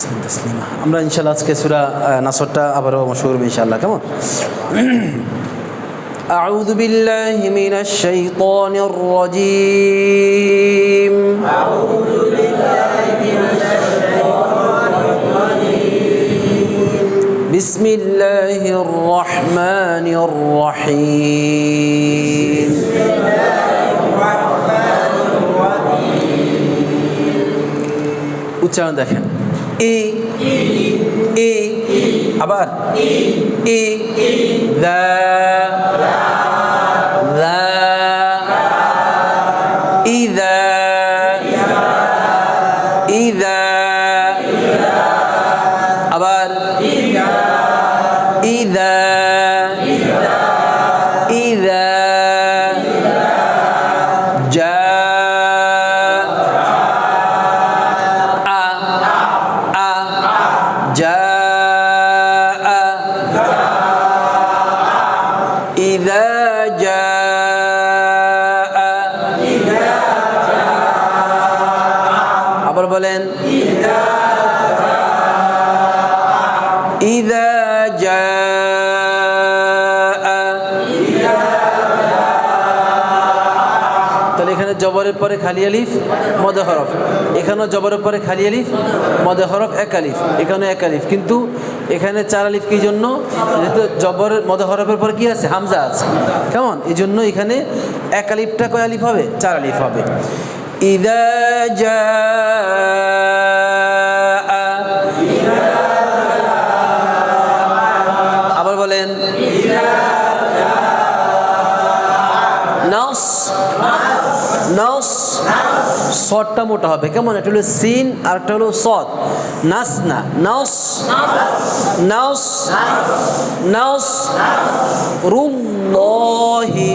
তাসলিমা। আমরা ইনশাল্লাহ আজকে সুরা আহ, নাসরটা আবারও শুরু করবো ইনশাল্লাহ কেমন أعوذ بالله من الشيطان الرجيم بسم الله الرحمن الرحيم উচ্চারণ দেখেন ই ই আবার ই দা জবরের পরে খালি আলিফ, মদে হরফ। এখানেও জবরের পরে খালি আলিফ, মদে হরফ, এক আলিফ। এখানে এক আলিফ। কিন্তু এখানে চার আলিফ কি জন্য? যেহেতু জবরের, মদে হরফের পর কি আছে? হামজা আছে। কেমন? এই জন্য এখানে এক আলিফটা কয় আলিফ হবে? চার আলিফ হবে। ইদা সদটা মোটা হবে। কেমন? একটা হলো সিন, আর একটা হলো সদ। নাস না? নাস? নাস? নাস? রুল্লাহি।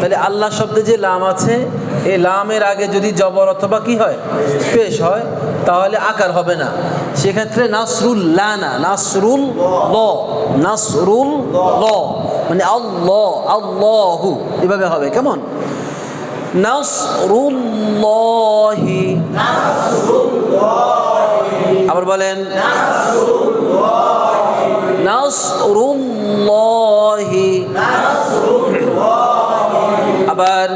তাহলে আল্লাহ শব্দে যে লাম আছে এই লামের আগে যদি জবর অথবা কি হয়? পেশ হয়, তাহলে আকার হবে না। সেক্ষেত্রে নাসরুল্লাহ না নাসরুল ল নাসরুল ল মানে আল্লাহ, আল্লাহু, এভাবে হবে। কেমন? নাসরুল্লাহি। আবার বলেন নাসরুল্লাহি। আবার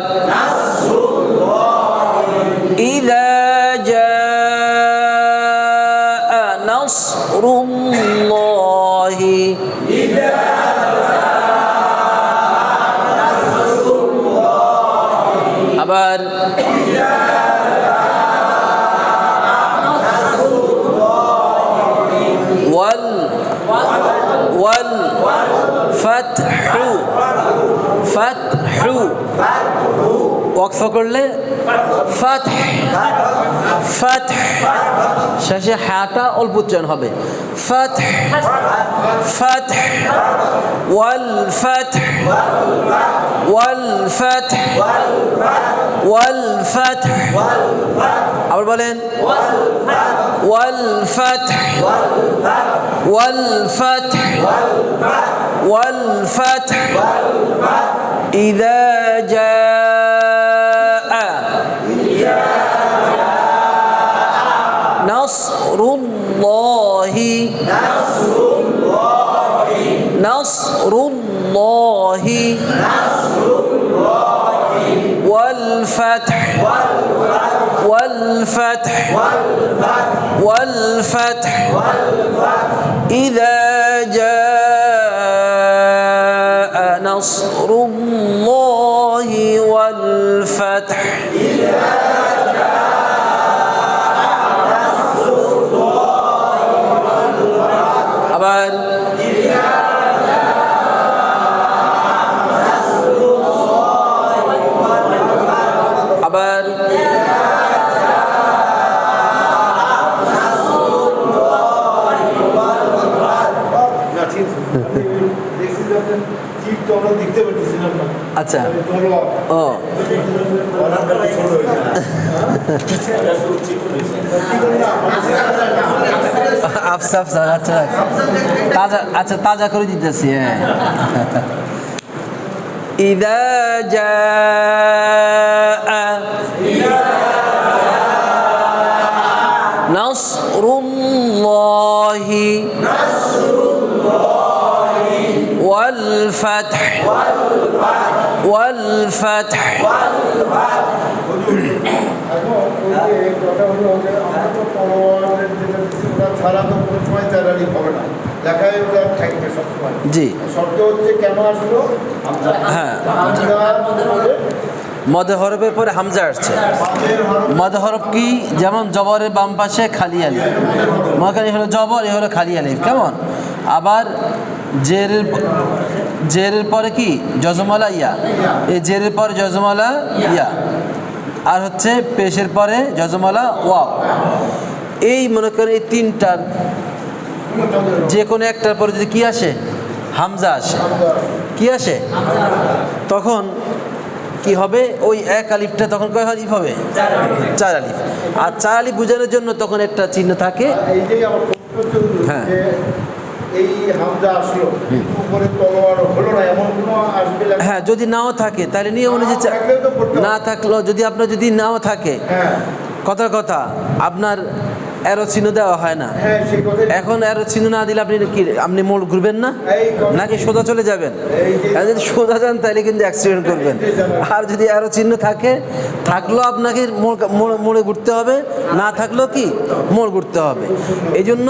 ওয়াকফ করলে ফাতহ ফাতহ শেষে হাটা অল্প উচ্চারণ হবে ফাতহ ফাতহ ওয়াল ফাতহ ওয়াল ফাতহ ওয়াল ফাতহ আবার বলেন ওয়াল ফাতহ ওয়াল ফাতহ ওয়াল ফাতহ إذا جاء نصر الله. نصر الله والفتح. والفتح. والفتح. والفتح, والفتح, والفتح إذا جاء نصر الله والفتح. إذا جاء نصر الله والفتح আচ্ছা ধরো ও অর্ডারটা ছোট হয়ে যায় আফসা আফসা আচ্ছা তাজা আচ্ছা তাজা করে দিতেছি হ্যাঁ إذا جاء নাসরুল্লাহি والفتح والفتح এখন ওই যে সবসময় জি। হ্যাঁ। মদে পরে হামজা আসছে। মাঝের হরফ কি? যেমন জবরের বাম পাশে খালি আলিফ। মনে হলো জবর, এ হলো খালি আলিফ। কেমন? আবার জেরের জেরের পরে কি? যজমালা ইয়া। এই জেরের পরে যজমালা ইয়া। আর হচ্ছে পেশের পরে যজমালা ওয়া এই মনে করেন এই তিনটার যে কোনো একটার পরে যদি কি আসে? হামজা আসে। কি আসে? তখন কি হবে? ওই এক আলিফটা তখন কয় আলিফ হবে? চার আলিফ। আর চার আলিফ বোঝানোর জন্য তখন একটা চিহ্ন থাকে। হ্যাঁ। এই হামজা আসলো। উপরে তলোয়ার হলো না এমন কোনো আসবে হ্যাঁ যদি নাও থাকে তাহলে নিয়ম অনুযায়ী। না থাকলেও যদি আপনার যদি নাও থাকে হ্যাঁ। কথার কথা আপনার অ্যারো চিহ্ন দেওয়া হয় না। এখন অ্যারো চিহ্ন না দিলে আপনি কি, আপনি মোড় ঘুরবেন না? নাকি সোজা চলে যাবেন? যদি সোজা যান, তাহলে কিন্তু অ্যাক্সিডেন্ট করবেন। আর যদি অ্যারো চিহ্ন থাকে, থাকলেও আপনাকে মোড় ঘুরতে হবে। না থাকলেও কি? মোড় ঘুরতে হবে। এই জন্য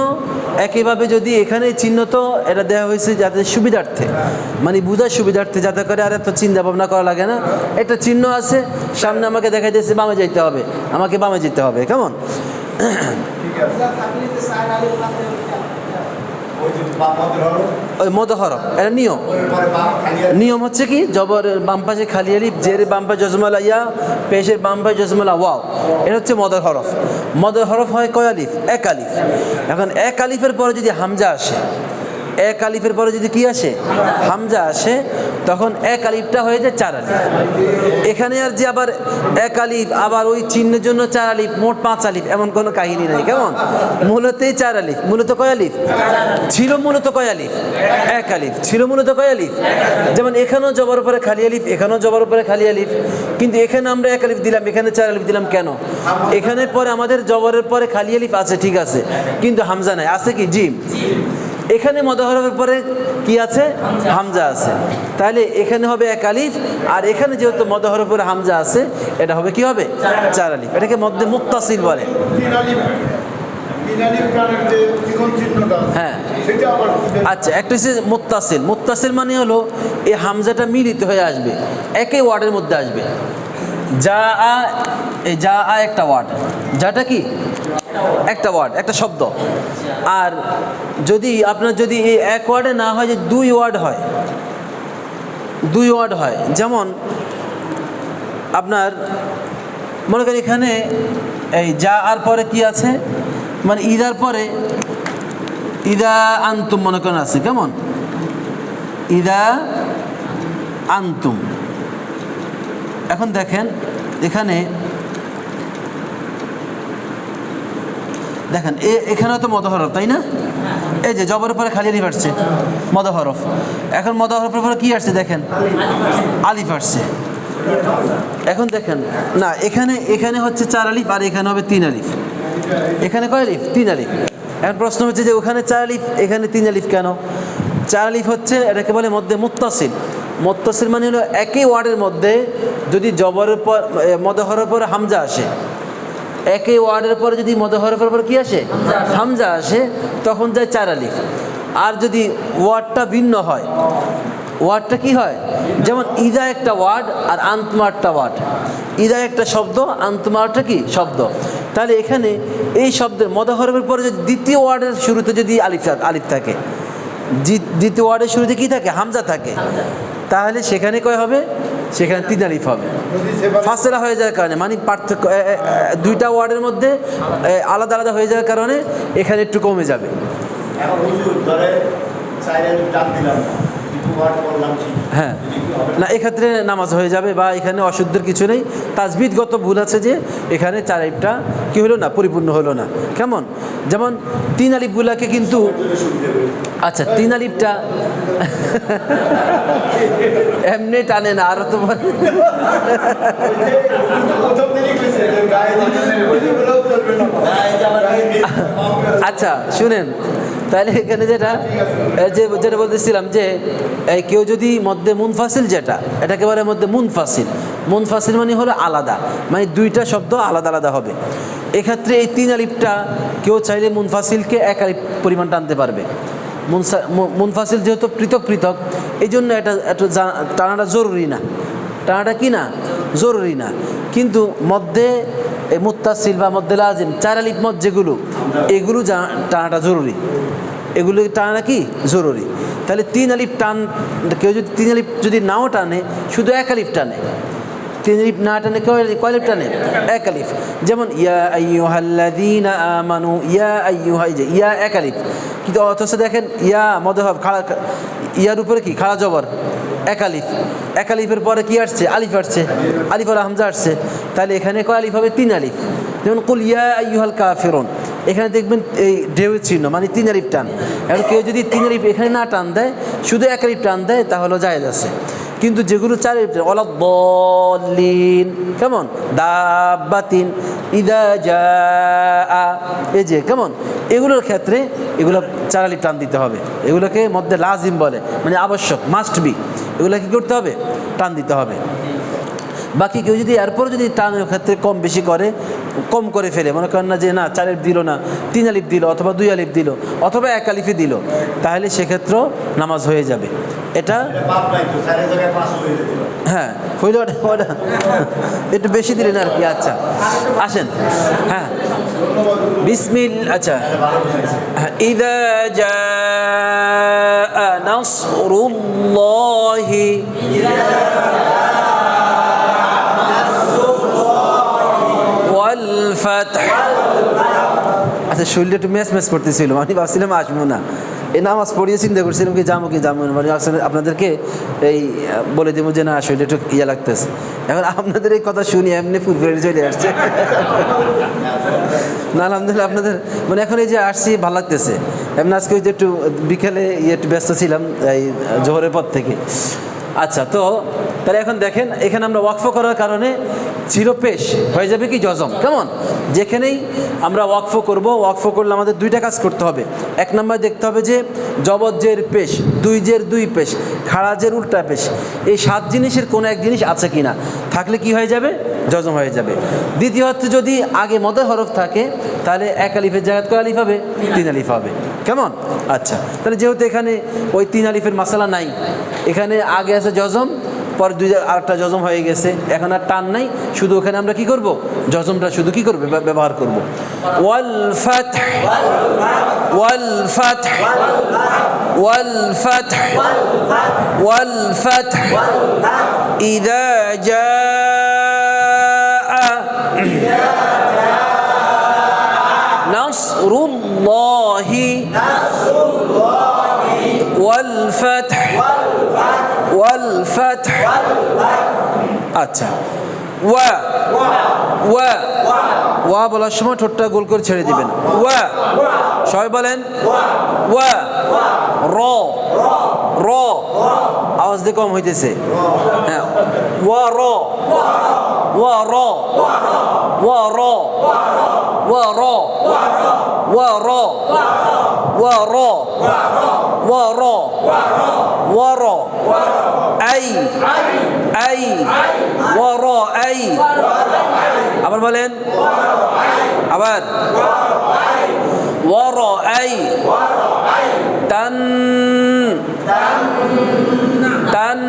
একইভাবে যদি এখানে চিহ্ন তো এটা দেওয়া হয়েছে যাতে সুবিধার্থে। মানে বুঝার সুবিধার্থে, যাতে করে আর এত চিন্তা ভাবনা করা লাগে না। একটা চিহ্ন আছে, সামনে আমাকে দেখা যাচ্ছে বামে যেতে হবে। আমাকে বামে যেতে হবে, কেমন? ওই এটা নিয়ম। নিয়ম হচ্ছে কি? জবর বাম পাশে খালি আলিফ, জের বাম পাশে জজমালা ইয়া, পেশের বাম পাশে জজমালা ওয়াও। এটা হচ্ছে মদর হরফ। মদর হরফ হয় কয় আলিফ? এক আলিফ। এখন এক আলিফের পরে যদি হামজা আসে, এক আলিফের পরে যদি কি আসে? হামজা আসে তখন এক আলিফটা হয়ে যায় চার আলিফ। এখানে আর যে আবার এক আলিফ, আবার ওই চিহ্নের জন্য চার আলিফ, মোট পাঁচ আলিফ, এমন কোনো কাহিনী নাই, কেমন? মূলতই চার আলিফ। মূলত কয় আলিফ? ছিল মূলত কয় আলিফ? এক আলিফ। ছিল মূলত কয় আলিফ? যেমন এখানেও জবর উপরে খালি আলিফ, এখানেও জবর উপরে খালি আলিফ। কিন্তু এখানে আমরা এক আলিফ দিলাম, এখানে চার আলিফ দিলাম কেন? এখানে পরে আমাদের জবরের পরে খালি আলিফ আছে, ঠিক আছে। কিন্তু হামজা নাই, আছে কি? জিম। এখানে মদহরফের পরে কি আছে? হামজা আছে। তাহলে এখানে হবে এক আলিফ আর এখানে যেহেতু মদহরফের পরে হামজা আছে এটা হবে কি হবে? চার আলিফ। এটাকে মধ্যে মুক্তাসিল বলে। হ্যাঁ। আচ্ছা একটা হচ্ছে মুত্তাসিল। মুত্তাসিল মানে হলো এই হামজাটা মিলিত হয়ে আসবে একই ওয়ার্ডের মধ্যে আসবে। যা আ এই যা আ একটা ওয়ার্ড। যাটা কি? একটা ওয়ার্ড একটা শব্দ। আর যদি আপনার যদি এই এক ওয়ার্ডে না হয় যে দুই ওয়ার্ড হয়, দুই ওয়ার্ড হয়, যেমন আপনার, মনে করেন এখানে এই যা আর পরে কি আছে? মানে ইদার পরে ইদা আন্তুম মনে করেন আছে, কেমন? ইদা আন্তুম। এখন দেখেন, এখানে দেখেন, এ, এখানেও তো মদহরফ তাই না? এই যে জবরের পরে খালি আলিফ আসছে মদহরফ এখন মদহরফের পরে কি আসছে দেখেন? আলিফ আসছে। এখন দেখেন, না, এখানে এখানে হচ্ছে চার আলিফ আর এখানে হবে তিন আলিফ। এখানে কয় আলিফ? তিন আলিফ। এখন প্রশ্ন হচ্ছে যে ওখানে চার আলিফ, এখানে তিন আলিফ কেন? চার আলিফ হচ্ছে, এটাকে বলে মধ্যে মুত্তাসিল। মুত্তাসিল মানে হলো একই ওয়ার্ডের মধ্যে যদি জবরের পর মদহরের পরে হামজা আসে একই ওয়ার্ডের পরে যদি মদহরের পর কি আসে? হামজা আসে। তখন যায় চার আলিফ। আর যদি ওয়ার্ডটা ভিন্ন হয় ওয়ার্ডটা কি হয়? যেমন ইদা একটা ওয়ার্ড আর আন্তমা একটা ওয়ার্ড। ইদা একটা শব্দ আন্তমারটা কি? শব্দ। তাহলে এখানে এই শব্দের মদহরফের পরে যদি দ্বিতীয় ওয়ার্ডের শুরুতে যদি আলিফ আলিফ থাকে দ্বিতীয় ওয়ার্ডের শুরুতে কি থাকে? হামজা থাকে। তাহলে সেখানে কয় হবে? সেখানে তিন আলিফ হবে। ফাসেলা হয়ে যাওয়ার কারণে মানে পার্থক্য দুইটা ওয়ার্ডের মধ্যে আলাদা আলাদা হয়ে যাওয়ার কারণে এখানে একটু কমে যাবে। এখন ডাক দিলাম হ্যাঁ। না এক্ষেত্রে নামাজ হয়ে যাবে বা এখানে অশুদ্ধের কিছু নেই। তাজবিদগত ভুল আছে যে এখানে চার আলিফটা কি হলো না? পরিপূর্ণ হলো না। কেমন? যেমন তিন আলিফগুলাকে কিন্তু আচ্ছা তিন আলিফটা এমনি টানে না আরও তো আচ্ছা শুনেন। তাহলে এখানে যেটা যে, যেটা বলতেছিলাম যে কেউ যদি মধ্যে মুনফাসিল যেটা এটা একেবারে মধ্যে মুনফাসিল। মুনফাসিল মানে হলো আলাদা মানে দুইটা শব্দ আলাদা আলাদা হবে। এক্ষেত্রে এই তিন আলিফটা কেউ চাইলে মুনফাসিলকে এক আলিফ পরিমাণ টানতে পারবে। মুনফাসিল যেহেতু পৃথক পৃথক এই জন্য এটা একটু জা- টানাটা জরুরি না। টানাটা কি না? জরুরি না। কিন্তু মধ্যে এই মুত্তাসিল বা মধ্যে লাজিম চার আলিফ মত যেগুলো, এগুলো টানাটা জরুরি। এগুলো টানা কি জরুরি। তাহলে তিন আলিফ টান, কেউ যদি তিন আলিফ যদি নাও টানে, শুধু এক আলিফ টানে। তিন আলিফ না টানে কয় কয় আলিফ টানে? এক আলিফ যেমন, ইয়া আইয়ুহাল্লাযীনা আমানু, ইয়া আইয়ুহা, এই যে, ইয়া এক আলিফ কিন্তু অথচ দেখেন, ইয়া মধ্যে হবে খাড়া ইয়ার উপরে কি? খাড়া জবর। এক আলিফ এক আলিফের পরে কি আসছে? আলিফ আসছে। আলিফ আর হামজা আসছে। তাহলে এখানে কয় আলিফ হবে? তিন আলিফ। যেমন কুল ইয়া আইয়ুহাল কাফিরুন। এখানে দেখবেন এই ঢেউ চিহ্ন মানে তিন আলিফ টান। এখন কেউ যদি তিন আলিফ এখানে না টান দেয়, শুধু এক আলিফ টান দেয়, তাহলে জায়েজ আছে। কিন্তু যেগুলো চার আলিফ টান অলা কেমন? দাবাতিন ইদা যা এই যে, কেমন? এগুলোর ক্ষেত্রে এগুলো চার আলিফ টান দিতে হবে। এগুলোকে মধ্যে লাজিম বলে মানে আবশ্যক মাস্ট বি এগুলো কি করতে হবে? টান দিতে হবে। বাকি কেউ যদি এরপর যদি টান ক্ষেত্রে কম বেশি করে, কম করে ফেলে, মনে করেন না যে না চার আলিফ দিল না, তিন আলিফ দিল অথবা দুই আলিফ দিল অথবা এক আলিফে দিল, তাহলে সেক্ষেত্রেও নামাজ হয়ে যাবে। এটা হ্যাঁ হইল একটু বেশি দিলেন আর কি আচ্ছা। আসেন। হ্যাঁ। বিসমিল আচ্ছা। হ্যাঁ জা নাসরুল্লাহি। ফাতহ আচ্ছা শরীরটা একটু ম্যাচ ম্যাচ করতেছিল। আমি ভাবছিলাম আসব না। এই নামাজ পড়িয়ে চিন্তা করছিলাম কি যাব কি যাব মানে আপনাদেরকে এই বলে দেবো যে, না, শরীরটা একটু ইয়ে লাগতেছে। এখন আপনাদের এই কথা শুনি এমনি ফুটবলে চলে আসছে। না, আলহামদুলিল্লাহ আপনাদের মানে এখন এই যে আসছি, ভালো লাগতেছে। এমনি আজকে ওই যে একটু বিকেলে ইয়ে একটু ব্যস্ত ছিলাম, এই, জোহরের পর থেকে। আচ্ছা তো, তাহলে এখন দেখেন, এখানে আমরা ওয়াকফ করার কারণে ছিল পেশ হয়ে যাবে কি জজম কেমন? যেখানেই আমরা ওয়াকফ করব, ওয়াকফ করলে আমাদের দুইটা কাজ করতে হবে। এক নম্বর দেখতে হবে যে, জবজ্জের পেশ দুই জের দুই পেশ, খারাজের উল্টা পেশ, এই সাত জিনিসের কোনো এক জিনিস আছে কি না থাকলে কি হয়ে যাবে? জজম হয়ে যাবে। দ্বিতীয় হচ্ছে যদি আগে মদের হরফ থাকে, তাহলে এক আলিফের জায়গাত কয় আলিফ হবে? তিন আলিফ হবে। কেমন? আচ্ছা তাহলে যেহেতু এখানে ওই তিন আলিফের মশালা নাই, এখানে আগে আছে জজম পরে দুই আরেকটা যজম হয়ে গেছে, এখন আর টান নাই, শুধু ওখানে আমরা কি করব? যজমটা শুধু কি করবে? ব্যবহার করব। ওয়াল ফাত ওয়াল ফাত ওয়াল ফাত ওয়াল ফাত ইদা জা আচ্ছা। ওয়া। ওয়া। ওয়া বলার সময় ঠোঁটটা গোল করে ছেড়ে দিবেন। ওয়া। সবাই বলেন, ওয়া। র। র। আওয়াজ দিয়ে কম হইতেছে। হ্যাঁ। ওয়া র। ওয়া র। ওয়া র। ওয়া র। ওয়া র। ওয়া র। ওয়া র। ওয়া র। আই। আই ওয়া র আই আবার বলেন আবার ওয়া র আই তান তান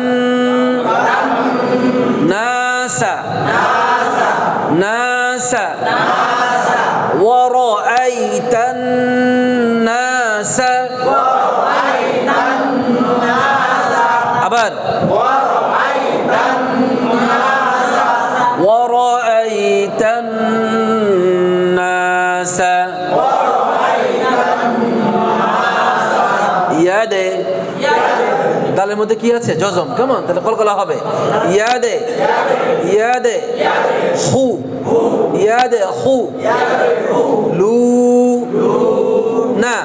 নাসা নাসা ورأيت الناس মধ্যে কি আছে জজম কেমন তাহলে কলকলা হবে ইয়াদে ইয়াদে হু ইয়াদে হু লু না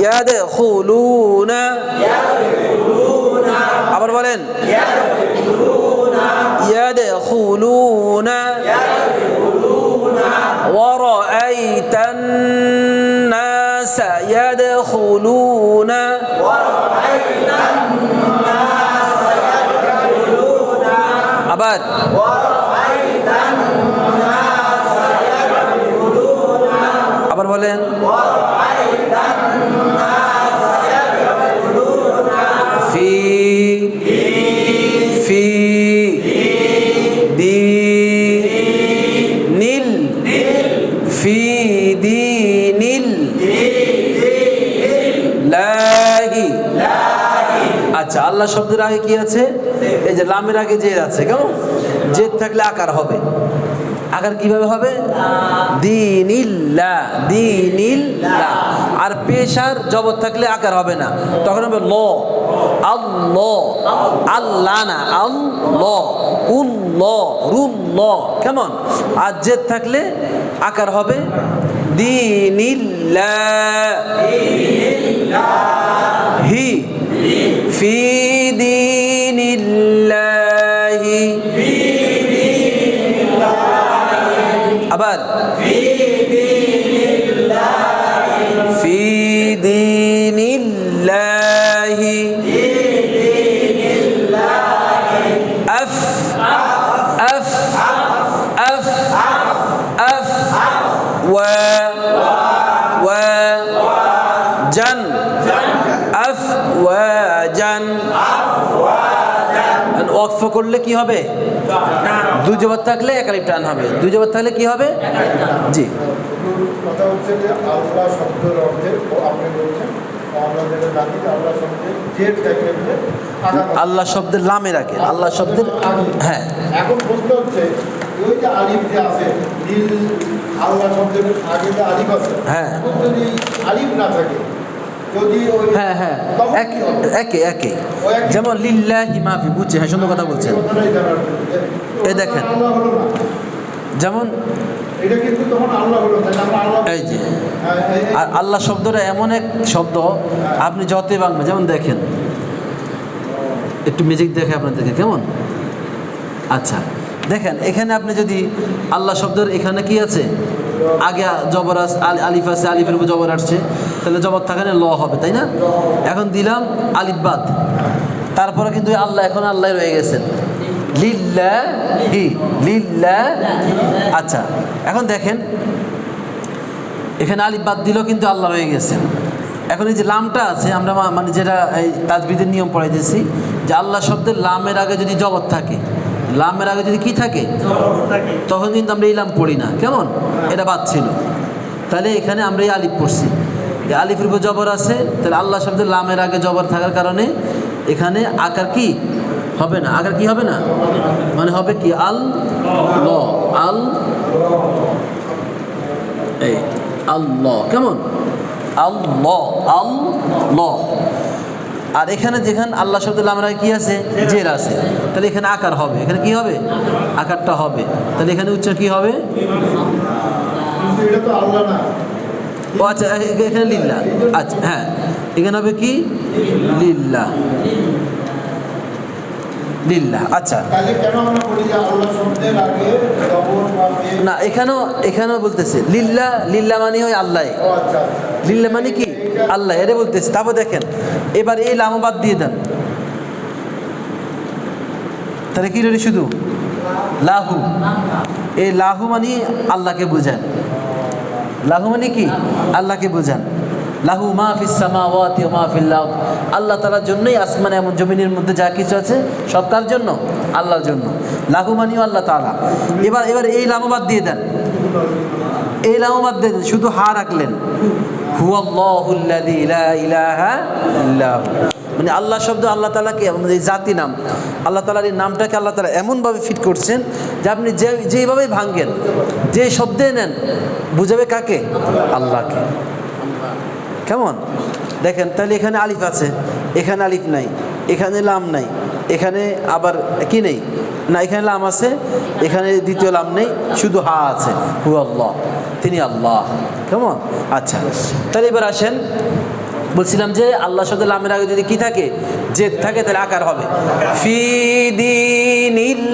ইয়াদে হু লু না আবার বলেন ইয়াদে খুলুনা ورأيت الناس يدخلون আবার আবার বলেন ফি ফি দি নীল ফি দি নীল লাহি আচ্ছা আল্লাহ শব্দের আগে কি আছে? এই যে লামের আগে জেদ আছে, কেমন? জেদ থাকলে আকার হবে। আকার কীভাবে হবে? দিনিল্লা দিনিল্লা আর পেশার জবর থাকলে আকার হবে না। তখন হবে ল না কেমন? আর জেদ থাকলে আকার হবে দিনিল্লা হি في دين الله. في دين الله أبد في دين الله. في دين الله في دين الله أف. أف. أف. أف, ওয়াকফ করলে কি হবে? দুই জবর থাকলে একালিপ টান হবে। দুই জবর থাকলে কি হবে? জি। কথা হচ্ছে যে আল্লাহ শব্দের অর্থে ও আপনি বলছেন আমরা যেটা জানি আল্লাহ শব্দের জেড থাকলে আল্লাহ শব্দের লামের আগে আল্লাহ শব্দের হ্যাঁ। এখন প্রশ্ন হচ্ছে ওই যে আলিফ যে আছে নীল আল্লাহ শব্দের আগে যে আলিফ আছে হ্যাঁ। যদি আলিফ না থাকে হ্যাঁ হ্যাঁ। একে একে। যেমন লিল্লাহি মাফি বুঝছে হ্যাঁ সুন্দর কথা বলছেন। এই দেখেন। যেমন এই যে হ্যাঁ, আর আল্লাহ শব্দটা এমন এক শব্দ আপনি যতই বাংলা যেমন দেখেন। একটু মিউজিক দেখে আপনাদেরকে কেমন? আচ্ছা দেখেন এখানে আপনি যদি আল্লাহ শব্দের এখানে কি আছে? আগে জবর আস আল- আলিফ আছে আলিফের উপর জবর আসছে। তাহলে জবর থাকানে ল হবে, তাই না? এখন দিলাম আলিফ বাদ। তারপরে কিন্তু আল্লাহ, এখন আল্লাহ রয়ে গেছেন লিল্লা আচ্ছা এখন দেখেন, এখানে আলিফ বাদ দিলেও কিন্তু আল্লাহ রয়ে গেছেন এখন এই যে লামটা আছে, আমরা মানে যেটা এই তাজবিদের নিয়ম পড়াইতেছি, যে আল্লাহ শব্দের লামের আগে যদি জগৎ থাকে, লামের আগে যদি কি থাকে? তখন কিন্তু আমরা এই লাম পড়ি না। কেমন? এটা বাদ ছিল। তাহলে এখানে আমরা এই আলিফ পড়ছি। আলিফের উপর জবর আছে, তাহলে আল্লাহ শব্দের লামের আগে জবর থাকার কারণে এখানে আকার কি? হবে না। আকার কি হবে না? মানে হবে কি? আল ল। আল এই, আল আল্লাহ কেমন? আল্লাহ আল্লাহ আর এখানে যেখানে আল্লাহ শব্দ আমরা কি আছে? জের আছে। তাহলে এখানে আকার হবে। এখানে কি হবে? আকারটা হবে। তাহলে এখানে উচ্চারণ কি হবে? এটা তো আল্লাহ না। ও আচ্ছা এখানে লিল্লা আচ্ছা হ্যাঁ। এখানে হবে কি? লিল্লা লিল্লা আচ্ছা? না এখানেও এখানেও বলতেছে লিল্লা লিল্লা মানে ওই আল্লাহ। আচ্ছা আচ্ছা। লিল্লা মানে কি? আল্লাহ এটা বলতেছে। তারপর দেখেন এবার এই লামবাদ দিয়ে দেন। তাহলে কি রইল শুধু? লাহু। এই লাহু মানে আল্লাহকে বোঝান লাহু মানে কি? আল্লাহকে বোঝান। লাহু মা ফিস সামাওয়াতি ওয়া মা ফিল আল্লাহ তাআলার জন্যই আসমান এমন জমিনের মধ্যে যা কিছু আছে, সব তার জন্য? আল্লাহর জন্য। লাহু মানিও আল্লাহ তালা এবার এবার এই লামবাদ দিয়ে দেন। এই লামবাদ দিয়ে দেন। শুধু হা রাখলেন। হুয়াল্লাহুল্লাযী লা ইলাহা ইল্লা হু। মানে আল্লাহ শব্দ, আল্লাহ তালাকে আমাদের এই জাতি নাম, আল্লাহ তালার এই নামটাকে আল্লাহ তালা এমনভাবে ফিট করছেন যে আপনি যে, যেইভাবেই ভাঙ্গেন, যে শব্দে নেন, বুঝাবে কাকে? আল্লাহকে। কেমন? দেখেন, তাহলে এখানে আলিফ আছে, এখানে আলিফ নাই, এখানে লাম নাই, এখানে আবার কি নেই? না, এখানে লাম আছে, এখানে দ্বিতীয় লাম নেই, শুধু হা আছে হু আল্লাহ তিনি আল্লাহ। কেমন? আচ্ছা তাহলে এবার আসেন বলছিলাম যে আল্লাহ শব্দ লামের আগে যদি কি থাকে, জেদ থাকে, তাহলে আকার হবে। ফি দিনিল্লাহি।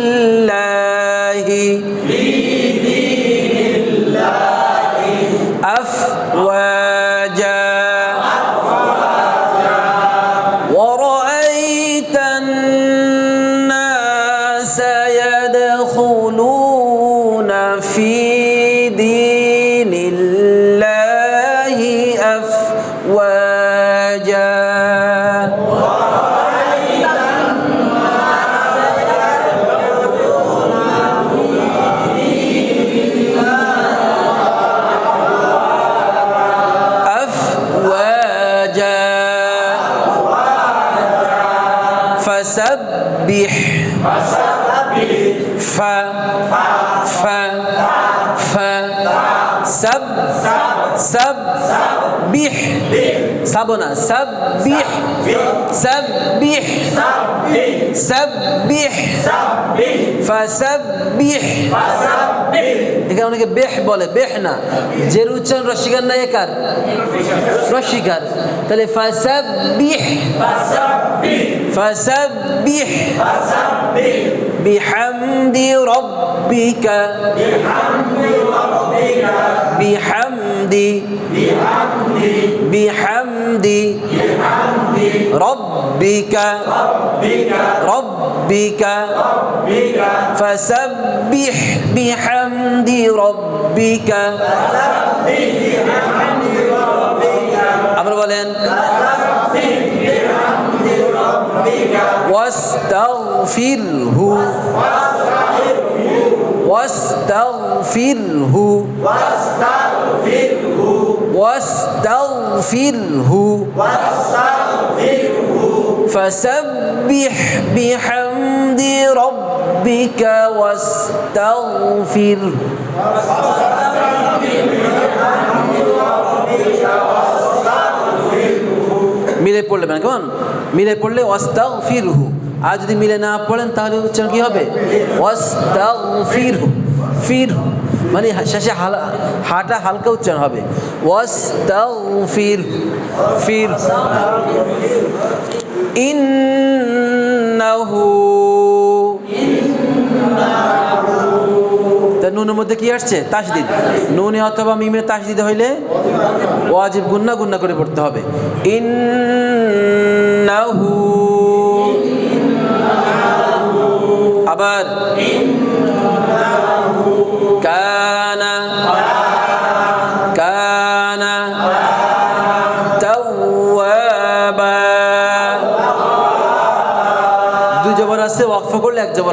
ফা ফা ফা, সব সব, বিহ, সাবো না, সব, বিহ সব বিহ সব, বিহ ফসবিহ এখানে অনেকে বেহ বলে, বেহ না। জের উচ্চারণ রসিকার না একার রসিকার। তাহলে ফসবিহ ফসবিহ ফসবিহ بحمد ربك. بحمد. ربك بحمد. بحمد بحمد بحمد ربك. ربك. ربك ربك فسبح بحمد ربك. فسبح بحمد ربك أمر بولين. فسبح بحمد ربك واستغفره. واستغفره واستغفره فسبح بحمد ربك واستغفره মিলে পড়লেন কেমন মিলে পড়লে ওয়াস্তাগ ফিরহু আর যদি মিলে না পড়েন তাহলে উচ্চারণ কি হবে ওয়াস্তাগ ফিরহু ফিরহু মানে শেষে হাল হাটা হালকা উচ্চারণ হবে। ফির ফির। ইন্নাহু। তা নুনের মধ্যে কি আসছে? তাসদিদ। নুনে অথবা মিমে তাসদিদ হইলে ওয়াজিব গুন্না গুন্না করে পড়তে হবে। ইন্নাহু। আবার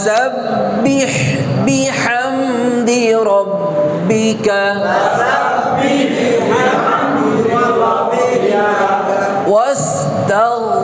فسبح بحمد ربك. واستغفره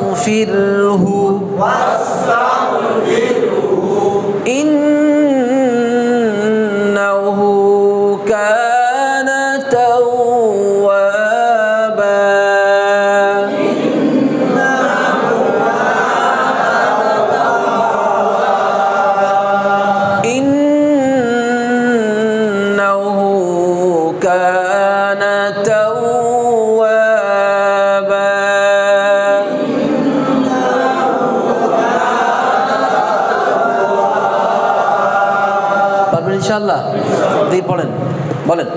পারবেন ইনশাআল্লাহ। দিয়ে পড়েন বলেন।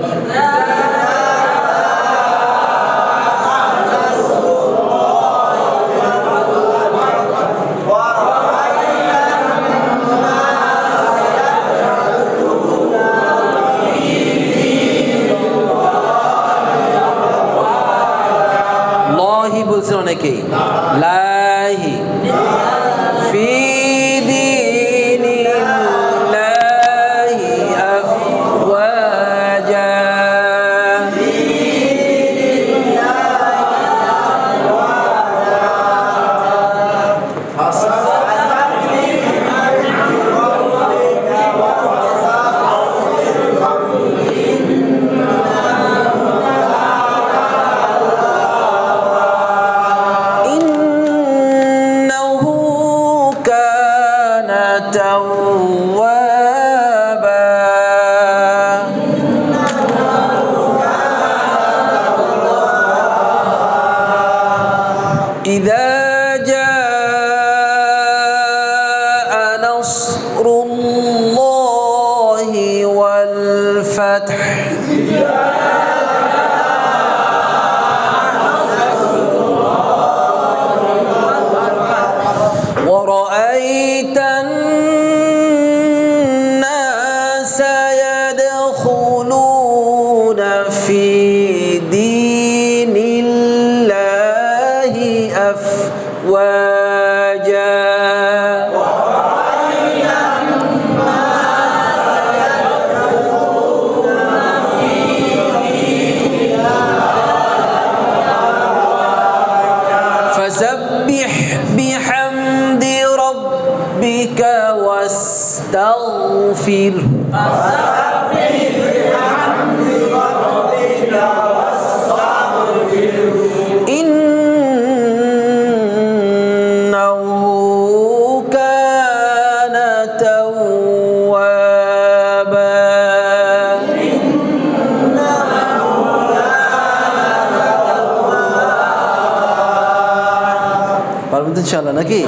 কি?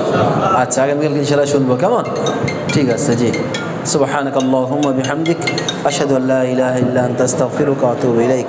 আচ্ছা আগামীকালকে ইনশাল্লাহ শুনব, কেমন? ঠিক আছে, জি। সুবহানাক আল্লাহুম্মা বিহামদিক, আশহাদু আল্লা ইলাহা ইল্লা আনতা, আস্তাগফিরুকা ওয়া আতুবু ইলাইক।